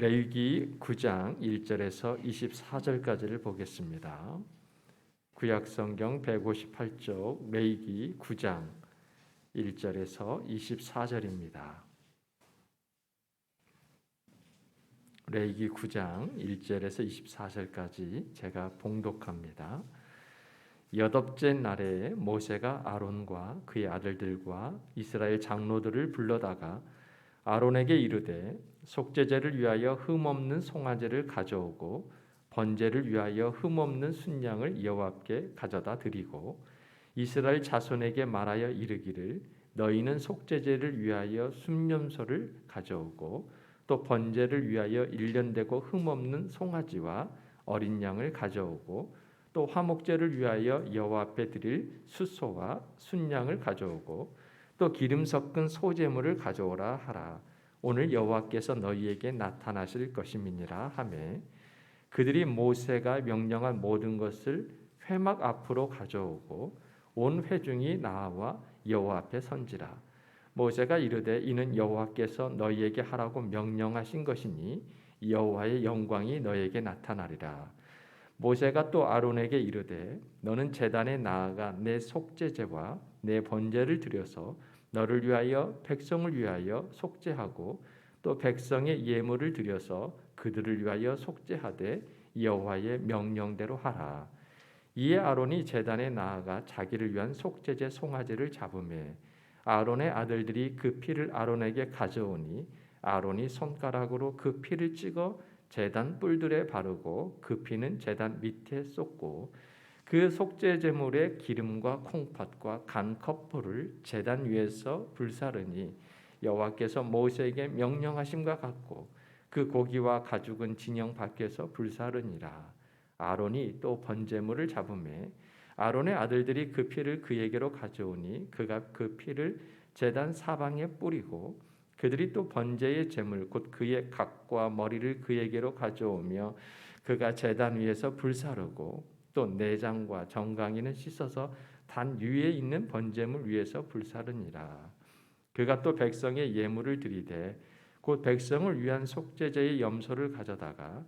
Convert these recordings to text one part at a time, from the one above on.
레위기 9장 1절에서 24절까지를 보겠습니다. 구약 성경 158쪽 레위기 9장 1절에서 24절입니다. 레위기 9장 1절에서 24절까지 제가 봉독합니다. 여덟째 날에 모세가 아론과 그의 아들들과 이스라엘 장로들을 불러다가 아론에게 이르되 속죄제를 위하여 흠없는 송아지를 가져오고 번제를 위하여 흠없는 순양을 여호와께 가져다 드리고 이스라엘 자손에게 말하여 이르기를 너희는 속죄제를 위하여 순념소를 가져오고 또 번제를 위하여 일련되고 흠없는 송아지와 어린 양을 가져오고 또 화목제를 위하여 여호와 앞에 드릴 숫소와 순양을 가져오고 또 기름 섞은 소제물을 가져오라 하라 오늘 여호와께서 너희에게 나타나실 것임이니라 하매 그들이 모세가 명령한 모든 것을 회막 앞으로 가져오고 온 회중이 나와 여호와 앞에 선지라. 모세가 이르되 이는 여호와께서 너희에게 하라고 명령하신 것이니 여호와의 영광이 너에게 나타나리라. 모세가 또 아론에게 이르되 너는 제단에 나아가 내 속죄제와 내 번제를 드려서 너를 위하여 백성을 위하여 속죄하고 또 백성의 예물을 드려서 그들을 위하여 속죄하되 여호와의 명령대로 하라. 이에 아론이 제단에 나아가 자기를 위한 속죄제 송아지를 잡음에 아론의 아들들이 그 피를 아론에게 가져오니 아론이 손가락으로 그 피를 찍어 제단 뿔들에 바르고 그 피는 제단 밑에 쏟고 그 속죄 제물의 기름과 콩팥과 간 컵불을 제단 위에서 불사르니 여호와께서 모세에게 명령하심과 같고 그 고기와 가죽은 진영 밖에서 불사르니라. 아론이 또 번제물을 잡음에 아론의 아들들이 그 피를 그에게로 가져오니 그가 그 피를 제단 사방에 뿌리고 그들이 또 번제의 제물 곧 그의 각과 머리를 그에게로 가져오며 그가 제단 위에서 불사르고 또 내장과 정강이는 씻어서 단 위에 있는 번제물 위에서 불사르니라. 그가 또 백성의 예물을 드리되 곧 백성을 위한 속죄제의 염소를 가져다가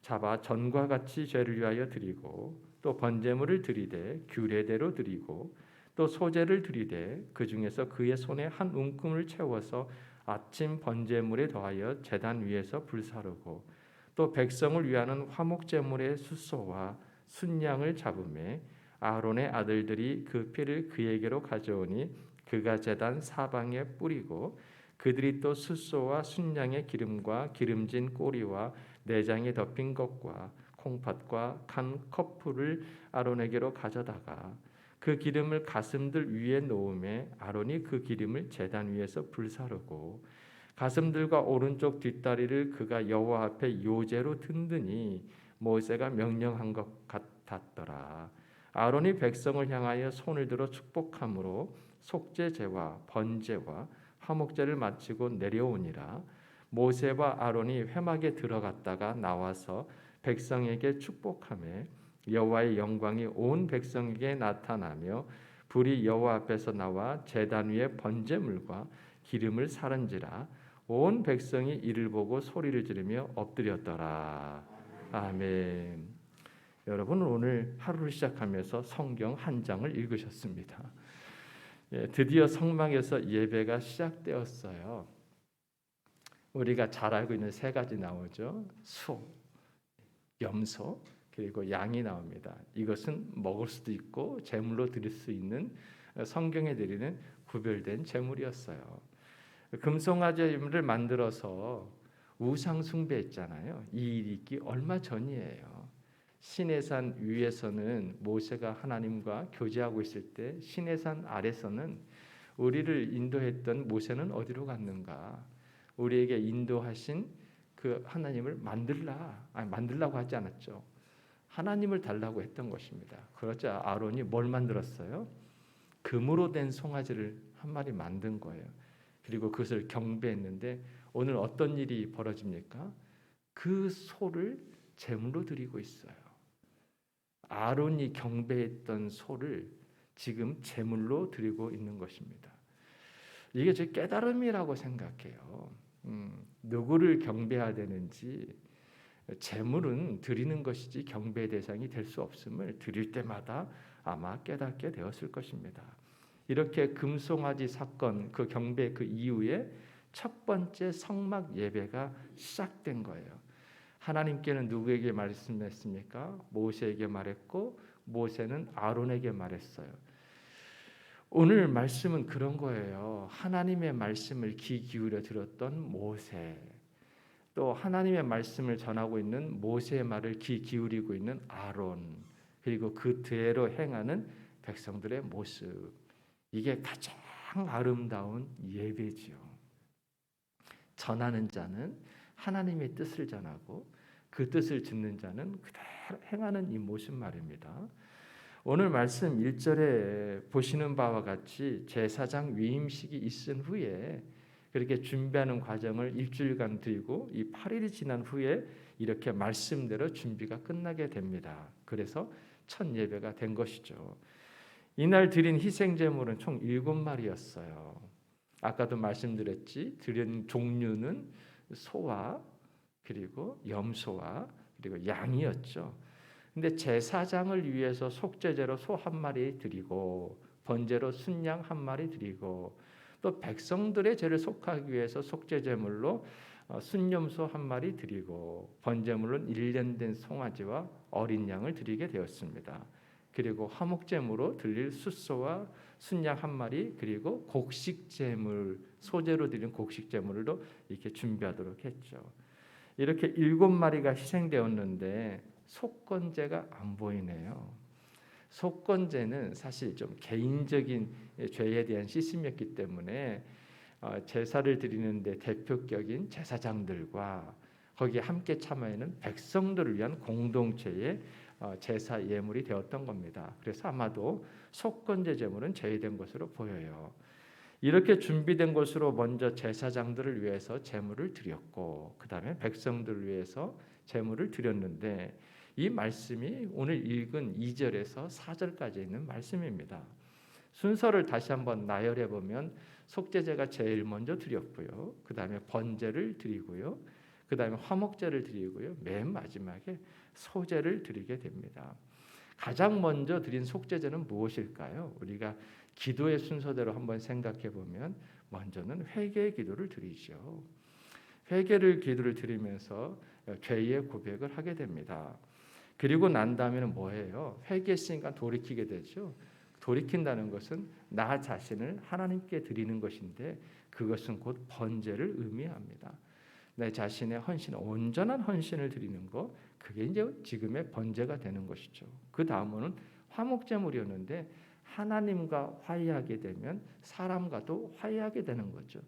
잡아 전과 같이 죄를 위하여 드리고 또 번제물을 드리되 규례대로 드리고 또 소제를 드리되 그 중에서 그의 손에 한 움큼을 채워서 아침 번제물에 더하여 제단 위에서 불사르고 또 백성을 위하는 화목제물의 수소와 순양을 잡음에 아론의 아들들이 그 피를 그에게로 가져오니 그가 제단 사방에 뿌리고 그들이 또 숫소와 순양의 기름과 기름진 꼬리와 내장에 덮인 것과 콩팥과 간 커프를 아론에게로 가져다가 그 기름을 가슴들 위에 놓음에 아론이 그 기름을 제단 위에서 불사르고 가슴들과 오른쪽 뒷다리를 그가 여호와 앞에 요제로 든드니 모세가 명령한 것 같았더라. 아론이 백성을 향하여 손을 들어 축복함으로 속죄제와 번제와 화목제를 마치고 내려오니라. 모세와 아론이 회막에 들어갔다가 나와서 백성에게 축복함에 여호와의 영광이 온 백성에게 나타나며 불이 여호와 앞에서 나와 제단 위에 번제물과 기름을 사른지라 온 백성이 이를 보고 소리를 지르며 엎드렸더라. 아멘. 여러분 오늘 하루를 시작하면서 성경 한 장을 읽으셨습니다. 예, 드디어 성막에서 예배가 시작되었어요. 우리가 잘 알고 있는 세 가지 나오죠. 소, 염소, 그리고 양이 나옵니다. 이것은 먹을 수도 있고 제물로 드릴 수 있는 성경에 드리는 구별된 제물이었어요. 금송아지를 만들어서 우상 숭배했잖아요. 이 일이 있기 얼마 전이에요. 시내산 위에서는 모세가 하나님과 교제하고 있을 때 시내산 아래서는 우리를 인도했던 모세는 어디로 갔는가? 우리에게 인도하신 그 하나님을 만들라, 아니 만들라고 하지 않았죠. 하나님을 달라고 했던 것입니다. 그러자 아론이 뭘 만들었어요? 금으로 된 송아지를 한 마리 만든 거예요. 그리고 그것을 경배했는데 오늘 어떤 일이 벌어집니까? 그 소를 제물로 드리고 있어요. 아론이 경배했던 소를 지금 제물로 드리고 있는 것입니다. 이게 제 깨달음이라고 생각해요. 음, 누구를 경배해야 되는지 재물은 드리는 것이지 경배 대상이 될 수 없음을 드릴 때마다 아마 깨닫게 되었을 것입니다. 이렇게 금송아지 사건 그 경배 그 이후에 첫 번째 성막 예배가 시작된 거예요. 하나님께는 누구에게 말씀했습니까? 모세에게 말했고 모세는 아론에게 말했어요. 오늘 말씀은 그런 거예요. 하나님의 말씀을 귀 기울여 들었던 모세, 또 하나님의 말씀을 전하고 있는 모세의 말을 귀 기울이고 있는 아론, 그리고 그 뒤로 행하는 백성들의 모습. 이게 가장 아름다운 예배지요. 전하는 자는 하나님의 뜻을 전하고 그 뜻을 듣는 자는 그대로 행하는 이 모습 말입니다. 오늘 말씀 1절에 보시는 바와 같이 제사장 위임식이 있은 후에 그렇게 준비하는 과정을 일주일간 드리고 이 8일이 지난 후에 이렇게 말씀대로 준비가 끝나게 됩니다. 그래서 첫 예배가 된 것이죠. 이날 드린 희생 제물은 총 일곱 마리였어요. 아까도 말씀드렸지 드린 종류는 소와 그리고 염소와 그리고 양이었죠. 근데 제사장을 위해서 속죄제로 소 한 마리 드리고 번제로 순양 한 마리 드리고 또 백성들의 죄를 속하기 위해서 속죄제물로 어, 순염소 한 마리 드리고 번제물은 일년 된 송아지와 어린 양을 드리게 되었습니다. 그리고 화목제물로 드릴 숫소와 순양 한 마리 그리고 곡식 제물 소재로 드린 곡식 제물도 이렇게 준비하도록 했죠. 이렇게 일곱 마리가 희생되었는데 속건제가 안 보이네요. 속건제는 사실 좀 개인적인 죄에 대한 시스템이었기 때문에 어, 제사를 드리는데 대표격인 제사장들과 거기에 함께 참여하는 백성들을 위한 공동체의 어, 제사 예물이 되었던 겁니다. 그래서 아마도 속건제 제물은 제외된 것으로 보여요. 이렇게 준비된 것으로 먼저 제사장들을 위해서 제물을 드렸고 그 다음에 백성들을 위해서 제물을 드렸는데 이 말씀이 오늘 읽은 2절에서 4절까지 있는 말씀입니다. 순서를 다시 한번 나열해 보면 속죄제가 제일 먼저 드렸고요. 그 다음에 번제를 드리고요. 그 다음에 화목제를 드리고요. 맨 마지막에 소제를 드리게 됩니다. 가장 먼저 드린 속죄제는 무엇일까요? 우리가 기도의 순서대로 한번 생각해 보면 먼저는 회개의 기도를 드리죠. 회개를 기도를 드리면서 죄의 고백을 하게 됩니다. 그리고 난 다음에는 뭐예요? 회개했으니까 돌이키게 되죠. 돌이킨다는 것은 나 자신을 하나님께 드리는 것인데 그것은 곧 번제를 의미합니다. 내 자신의 헌신, 온전한 헌신을 드리는 것, 그게 이제 지금의 번제가 되는 것이죠. 그 다음은 화목제물이었는데 하나님과 화해하게 되면 사람과도 화해하게 되는 거죠.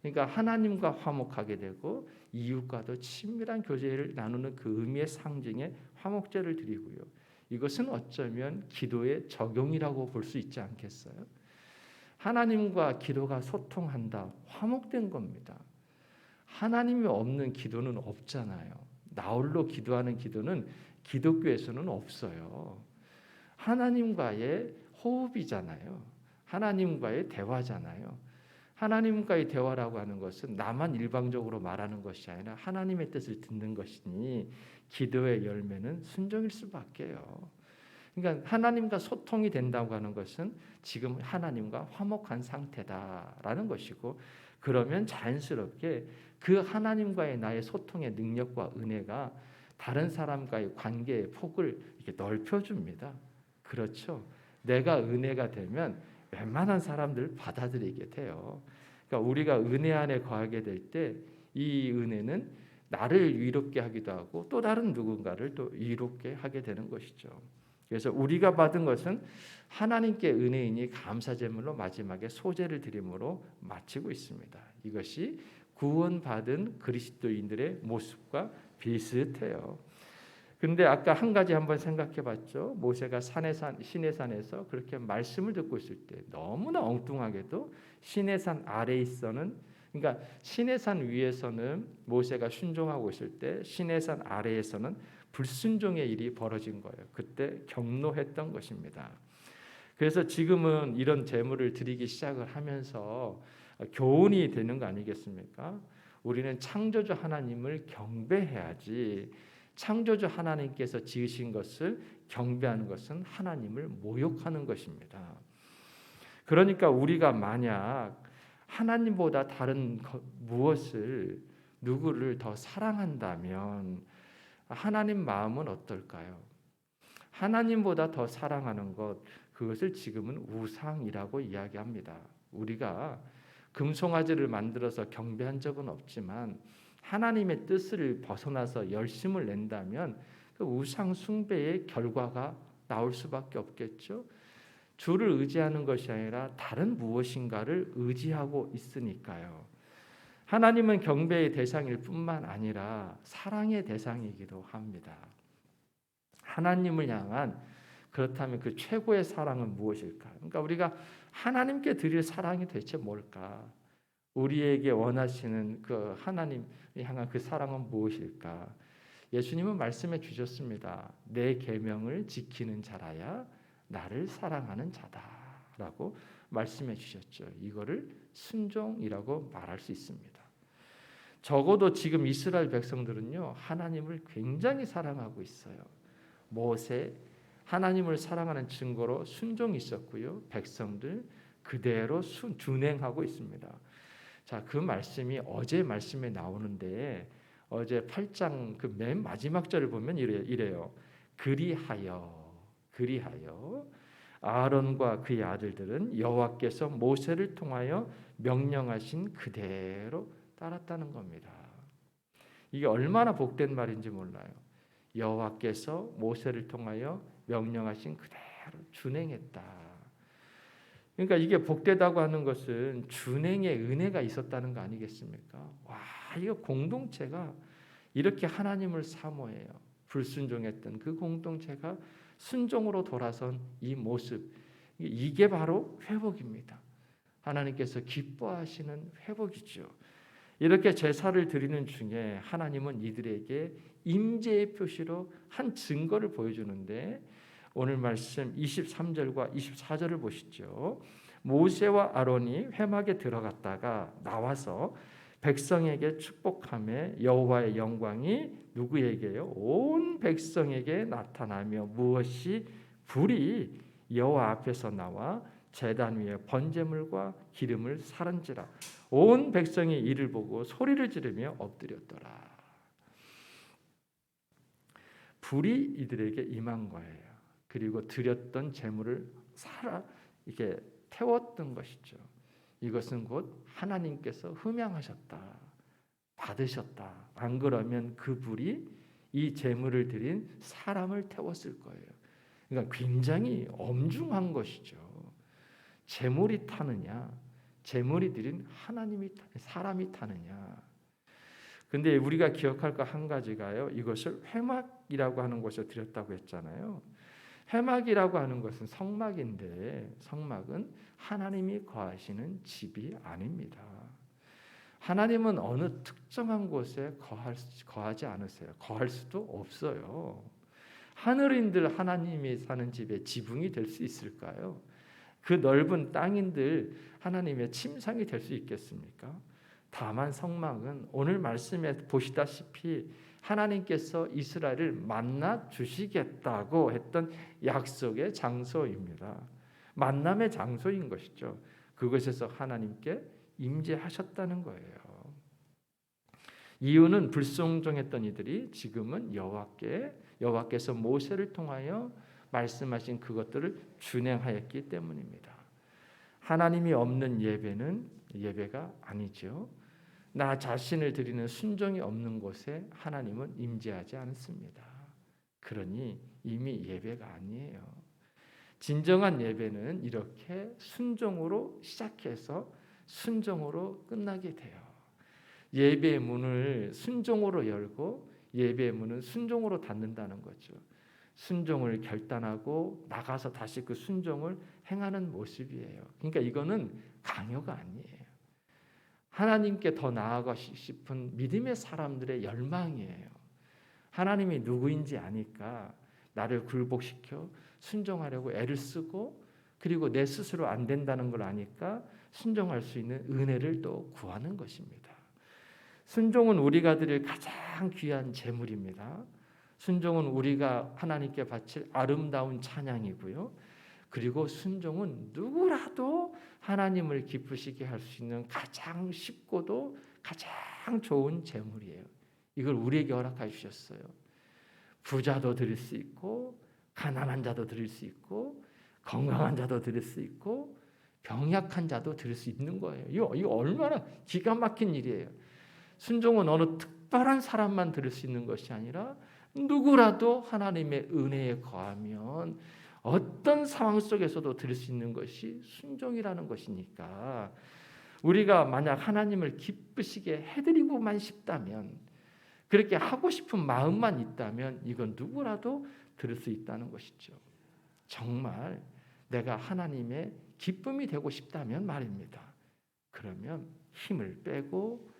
그러니까 하나님과 화목하게 되고 이웃과도 친밀한 교제를 나누는 그 의미의 상징의 화목제를 드리고요. 이것은 어쩌면 기도의 적용이라고 볼 수 있지 않겠어요? 하나님과 기도가 소통한다. 화목된 겁니다. 하나님이 없는 기도는 없잖아요. 나홀로 기도하는 기도는 기독교에서는 없어요. 하나님과의 호흡이잖아요. 하나님과의 대화잖아요. 하나님과의 대화라고 하는 것은 나만 일방적으로 말하는 것이 아니라 하나님의 뜻을 듣는 것이니 기도의 열매는 순종일 수밖에요. 그러니까 하나님과 소통이 된다고 하는 것은 지금 하나님과 화목한 상태다라는 것이고 그러면 자연스럽게 그 하나님과의 나의 소통의 능력과 은혜가 다른 사람과의 관계의 폭을 이렇게 넓혀 줍니다. 그렇죠. 내가 은혜가 되면 웬만한 사람들 받아들이게 돼요. 그러니까 우리가 은혜 안에 거하게 될 때 이 은혜는 나를 위롭게 하기도 하고 또 다른 누군가를 또 위롭게 하게 되는 것이죠. 그래서 우리가 받은 것은 하나님께 은혜이니 감사 제물로 마지막에 소제를 드림으로 마치고 있습니다. 이것이 구원받은 그리스도인들의 모습과 비슷해요. 근데 아까 한 가지 한번 생각해 봤죠. 모세가 산에 산 신의 산에서 그렇게 말씀을 듣고 있을 때 너무나 엉뚱하게도 신의 산 아래에 있어는 그러니까 신의 산 위에서는 모세가 순종하고 있을 때 신의 산 아래에서는 불순종의 일이 벌어진 거예요. 그때 경노했던 것입니다. 그래서 지금은 이런 제물을 드리기 시작을 하면서 교훈이 되는 거 아니겠습니까? 우리는 창조주 하나님을 경배해야지 창조주 하나님께서 지으신 것을 경배하는 것은 하나님을 모욕하는 것입니다. 그러니까 우리가 만약 하나님보다 다른 것- 무엇을 누구를 더 사랑한다면 하나님 마음은 어떨까요? 하나님보다 더 사랑하는 것 그것을 지금은 우상이라고 이야기합니다. 우리가 금송아지를 만들어서 경배한 적은 없지만 하나님의 뜻을 벗어나서 열심을 낸다면 그 우상 숭배의 결과가 나올 수밖에 없겠죠. 주를 의지하는 것이 아니라 다른 무엇인가를 의지하고 있으니까요. 하나님은 경배의 대상일 뿐만 아니라 사랑의 대상이기도 합니다. 하나님을 향한 그렇다면 그 최고의 사랑은 무엇일까? 그러니까 우리가 하나님께 드릴 사랑이 대체 뭘까? 우리에게 원하시는 그 하나님 향한 그 사랑은 무엇일까? 예수님은 말씀해 주셨습니다. 내 계명을 지키는 자라야 나를 사랑하는 자다라고 말씀해 주셨죠. 이거를 순종이라고 말할 수 있습니다. 적어도 지금 이스라엘 백성들은요 하나님을 굉장히 사랑하고 있어요. 모세 하나님을 사랑하는 증거로 순종이 있었고요. 백성들 그대로 순, 준행하고 있습니다. 자, 그 말씀이 어제 말씀에 나오는데 어제 8장 그 맨 마지막 절을 보면 이래, 이래요. 그리하여 그리하여 아론과 그의 아들들은 여호와께서 모세를 통하여 명령하신 그대로 따랐다는 겁니다. 이게 얼마나 복된 말인지 몰라요. 여호와께서 모세를 통하여 명령하신 그대로 준행했다. 그러니까 이게 복되다고 하는 것은 준행의 은혜가 있었다는 거 아니겠습니까? 와, 이거 공동체가 이렇게 하나님을 사모해요. 불순종했던 그 공동체가 순종으로 돌아선 이 모습 이게 바로 회복입니다. 하나님께서 기뻐하시는 회복이죠. 이렇게 제사를 드리는 중에 하나님은 이들에게 임재의 표시로 한 증거를 보여주는데 오늘 말씀 23절과 24절을 보시죠. 모세와 아론이 회막에 들어갔다가 나와서 백성에게 축복함에 여호와의 영광이 누구에게요? 온 백성에게 나타나며 무엇이 불이 여호와 앞에서 나와 제단 위에 번제물과 기름을 사른지라 온 백성이 이를 보고 소리를 지르며 엎드렸더라. 불이 이들에게 임한 거예요. 그리고 드렸던 재물을 살아 이게 태웠던 것이죠. 이것은 곧 하나님께서 흠양하셨다. 받으셨다. 안 그러면 그 불이 이 재물을 드린 사람을 태웠을 거예요. 그러니까 굉장히 엄중한 것이죠. 재물이 타느냐, 재물이 드린 하나님이 사람이 타느냐. 근데 우리가 기억할 거 한 가지가요. 이것을 회막이라고 하는 곳에 드렸다고 했잖아요. 회막이라고 하는 것은 성막인데 성막은 하나님이 거하시는 집이 아닙니다. 하나님은 어느 특정한 곳에 거할, 거하지 않으세요. 거할 수도 없어요. 하늘인들 하나님이 사는 집에 지붕이 될 수 있을까요? 그 넓은 땅인들 하나님의 침상이 될 수 있겠습니까? 다만 성막은 오늘 말씀에 보시다시피 하나님께서 이스라엘을 만나 주시겠다고 했던 약속의 장소입니다. 만남의 장소인 것이죠. 그것에서 하나님께 임재하셨다는 거예요. 이유는 불순종했던 이들이 지금은 여호와께 여호와께서 모세를 통하여 말씀하신 그것들을 준행하였기 때문입니다. 하나님이 없는 예배는 예배가 아니죠. 나 자신을 드리는 순종이 없는 곳에 하나님은 임재하지 않습니다. 그러니 이미 예배가 아니에요. 진정한 예배는 이렇게 순종으로 시작해서 순종으로 끝나게 돼요. 예배의 문을 순종으로 열고 예배의 문은 순종으로 닫는다는 거죠. 순종을 결단하고 나가서 다시 그 순종을 행하는 모습이에요. 그러니까 이거는 강요가 아니에요. 하나님께 더 나아가고 싶은 믿음의 사람들의 열망이에요. 하나님이 누구인지 아니까 나를 굴복시켜 순종하려고 애를 쓰고 그리고 내 스스로 안 된다는 걸 아니까 순종할 수 있는 은혜를 또 구하는 것입니다. 순종은 우리가 드릴 가장 귀한 제물입니다. 순종은 우리가 하나님께 바칠 아름다운 찬양이고요. 그리고 순종은 누구라도 하나님을 기쁘시게 할 수 있는 가장 쉽고도 가장 좋은 제물이에요. 이걸 우리에게 허락해 주셨어요. 부자도 드릴 수 있고 가난한 자도 드릴 수 있고 건강한 자도 드릴 수 있고 병약한 자도 드릴 수 있는 거예요. 이거, 이거 얼마나 기가 막힌 일이에요. 순종은 어느 특별한 사람만 드릴 수 있는 것이 아니라 누구라도 하나님의 은혜에 거하면 어떤 상황 속에서도 드릴 수 있는 것이 순종이라는 것이니까 우리가 만약 하나님을 기쁘시게 해드리고만 싶다면 그렇게 하고 싶은 마음만 있다면 이건 누구라도 들을 수 있다는 것이죠. 정말 내가 하나님의 기쁨이 되고 싶다면 말입니다. 그러면 힘을 빼고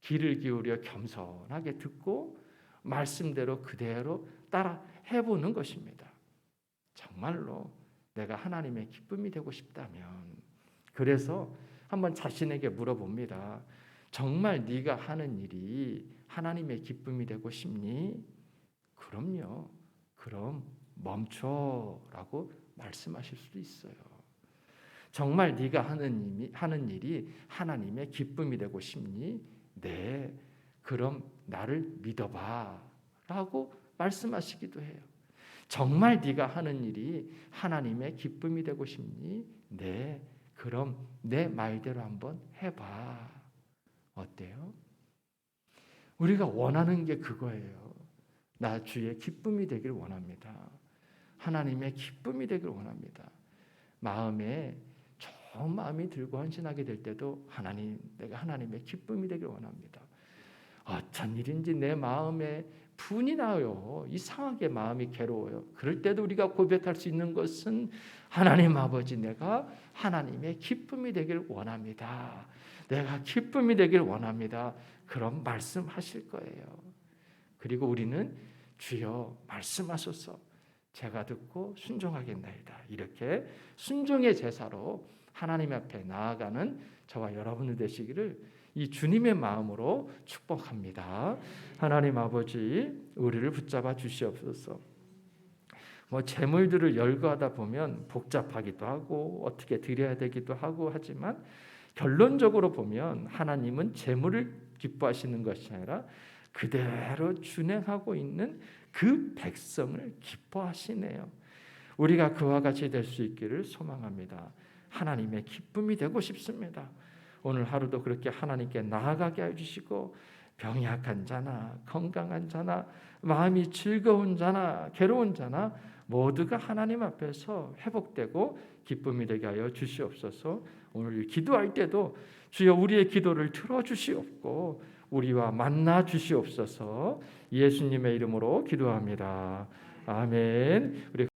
귀를 기울여 겸손하게 듣고 말씀대로 그대로 따라 해보는 것입니다. 정말로 내가 하나님의 기쁨이 되고 싶다면 그래서 한번 자신에게 물어봅니다. 정말 네가 하는 일이 하나님의 기쁨이 되고 싶니? 그럼요. 그럼 멈춰라고 말씀하실 수도 있어요. 정말 네가 하는 일이, 하는 일이 하나님의 기쁨이 되고 싶니? 네. 그럼 나를 믿어봐라고 말씀하시기도 해요. 정말 네가 하는 일이 하나님의 기쁨이 되고 싶니? 네. 그럼 내 말대로 한번 해봐. 어때요? 우리가 원하는 게 그거예요. 나 주의 기쁨이 되길 원합니다. 하나님의 기쁨이 되길 원합니다. 마음에 좋은 마음이 들고 헌신하게 될 때도 하나님, 내가 하나님의 기쁨이 되길 원합니다. 어떤 일인지 내 마음에 분이 나요. 이상하게 마음이 괴로워요. 그럴 때도 우리가 고백할 수 있는 것은 하나님 아버지 내가 하나님의 기쁨이 되길 원합니다. 내가 기쁨이 되길 원합니다. 그런 말씀하실 거예요. 그리고 우리는 주여 말씀하소서 제가 듣고 순종하겠나이다. 이렇게 순종의 제사로 하나님 앞에 나아가는 저와 여러분들 되시기를 이 주님의 마음으로 축복합니다. 하나님 아버지 우리를 붙잡아 주시옵소서. 뭐 재물들을 열거하다 보면 복잡하기도 하고 어떻게 드려야 되기도 하고 하지만 결론적으로 보면 하나님은 재물을 기뻐하시는 것이 아니라 그대로 준행하고 있는 그 백성을 기뻐하시네요. 우리가 그와 같이 될 수 있기를 소망합니다. 하나님의 기쁨이 되고 싶습니다. 오늘 하루도 그렇게 하나님께 나아가게 해주시고 병약한 자나 건강한 자나 마음이 즐거운 자나 괴로운 자나 모두가 하나님 앞에서 회복되고 기쁨이 되게 하여 주시옵소서. 오늘 기도할 때도 주여 우리의 기도를 들어 주시옵고 우리와 만나 주시옵소서. 예수님의 이름으로 기도합니다. 아멘. 우리